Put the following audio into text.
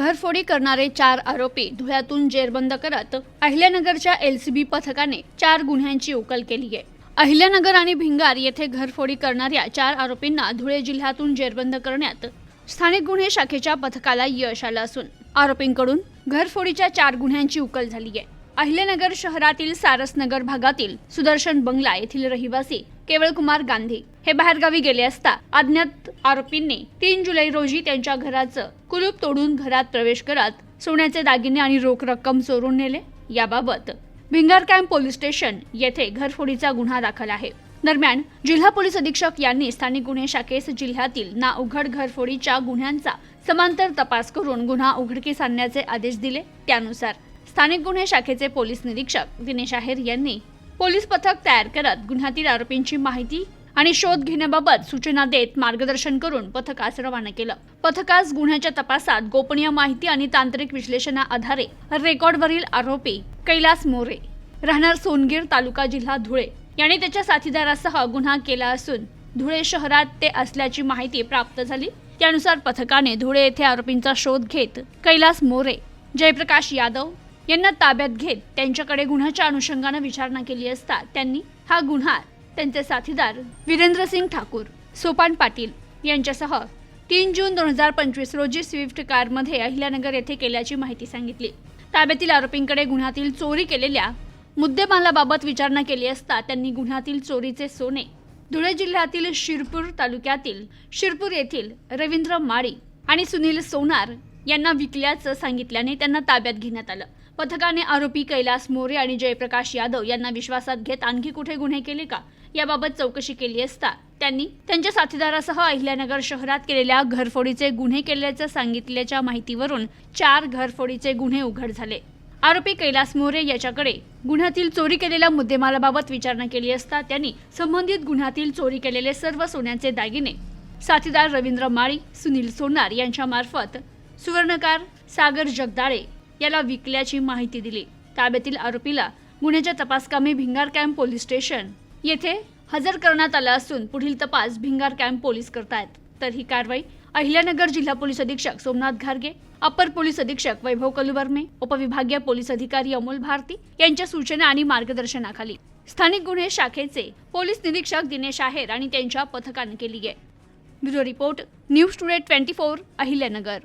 घरफोडी करणारे चार आरोपी धुळ्यातून जेरबंद करत अहिल्यानगरच्या एलसीबी पथकाने चार गुन्ह्यांची उकल केली आहे. अहिल्यानगर आणि भिंगार येथे घरफोडी करणाऱ्या चार आरोपींना धुळे जिल्ह्यातून जेरबंद करण्यात स्थानिक गुन्हे शाखेच्या पथकाला यश आलं असून आरोपींकडून घरफोडीच्या चार गुन्ह्यांची उकल झाली आहे. अहिलेनगर शहरातील सारसनगर भागातील सुदर्शन बंगला येथील रहिवासी केवळकुमार गांधी हे बाहेरगावी गेले असता अज्ञात आरोपींनी तीन जुलै रोजी त्यांच्या घराचं कुलूप तोडून घरात प्रवेश करत सोन्याचे दागिने आणि रोख रक्कम चोरून नेले. याबाबत भिंगार कॅम्प पोलीस स्टेशन येथे घरफोडीचा गुन्हा दाखल आहे. दरम्यान जिल्हा पोलीस अधीक्षक यांनी स्थानिक गुन्हे शाखेस जिल्ह्यातील ना उघड घरफोडीच्या गुन्ह्यांचा समांतर तपास करून गुन्हा उघडकीस आणण्याचे आदेश दिले. त्यानुसार स्थानिक गुन्हे शाखेचे पोलीस निरीक्षक दिनेश आहेर यांनी पोलीस पथक तयार करत गुन्ह्यातील आरोपींची माहिती आणि शोध घेण्याबाबत सूचना देत मार्गदर्शन करून पथकास रवाना केलं. पथकास गुन्ह्याच्या तपासात गोपनीय माहिती आणि तांत्रिक विश्लेषणा आधारे रेकॉर्डवरील आरोपी कैलास मोरे राहणार सोनगीर तालुका जिल्हा धुळे याने त्याच्या साथीदारासह गुन्हा केला असून धुळे शहरात ते असल्याची माहिती प्राप्त झाली. त्यानुसार पथकाने धुळे येथे आरोपींचा शोध घेत कैलास मोरे जयप्रकाश यादव यांना ताब्यात घेत त्यांच्याकडे गुन्ह्याच्या अनुषंगानं विचारणा केली असता त्यांनी हा गुन्हा त्यांचे साथीदार वीरेंद्रसिंग ठाकूर सोपान पाटील यांच्यासह तीन जून दोन हजार पंचवीस रोजी स्विफ्ट कारमध्ये अहिल्यानगर येथे केल्याची माहिती सांगितली. ताब्यातील आरोपींकडे गुन्ह्यातील चोरी केलेल्या मुद्देमालाबाबत विचारणा केली असता त्यांनी गुन्ह्यातील चोरीचे सोने धुळे जिल्ह्यातील शिरपूर तालुक्यातील शिरपूर येथील रवींद्र माळी आणि सुनील सोनार यांना विकल्याचं सांगितल्याने त्यांना ताब्यात घेण्यात आलं. पथकाने आरोपी कैलास मोरे आणि जयप्रकाश यादव यांना विश्वासात घेत आणखी कुठे गुन्हे केले का? याबाबत चौकशी केली असता त्यांनी त्यांच्या साथीदारासह अहिल्यानगर शहरात केलेल्या घरफोडीचे गुन्हे केल्याचं सांगितल्याच्या माहितीवरून चार घरफोडीचे गुन्हे उघड झाले. आरोपी कैलास मोरे याच्याकडे गुन्ह्यातील चोरी केलेल्या मुद्देमालाबाबत विचारणा केली असता त्यांनी संबंधित गुन्ह्यातील चोरी केलेले सर्व सोन्याचे दागिने साथीदार रवींद्र माळी सुनील सोनार यांच्यामार्फत सुवर्णकार सागर जगदाळे याला विकल्याची माहिती दिली. ताब्यातील आरोपीला गुन्ह्याच्या तपासकामी भिंगार कॅम्प पोलीस स्टेशन येथे हजर करण्यात आला असून पुढील तपास भिंगार कॅम्प पोलीस करतायत. तर ही कारवाई अहिल्यानगर जिल्हा पोलीस अधीक्षक सोमनाथ घारगे अपर पोलीस अधीक्षक वैभव कलुवर्मे उपविभागीय पोलीस अधिकारी अमोल भारती यांच्या सूचना आणि मार्गदर्शनाखाली. स्थानिक गुन्हे शाखेचे पोलीस निरीक्षक दिनेश आहेर आणि त्यांच्या पथकाने केली आहे. Bureau report news today twenty four Ahilyanagar.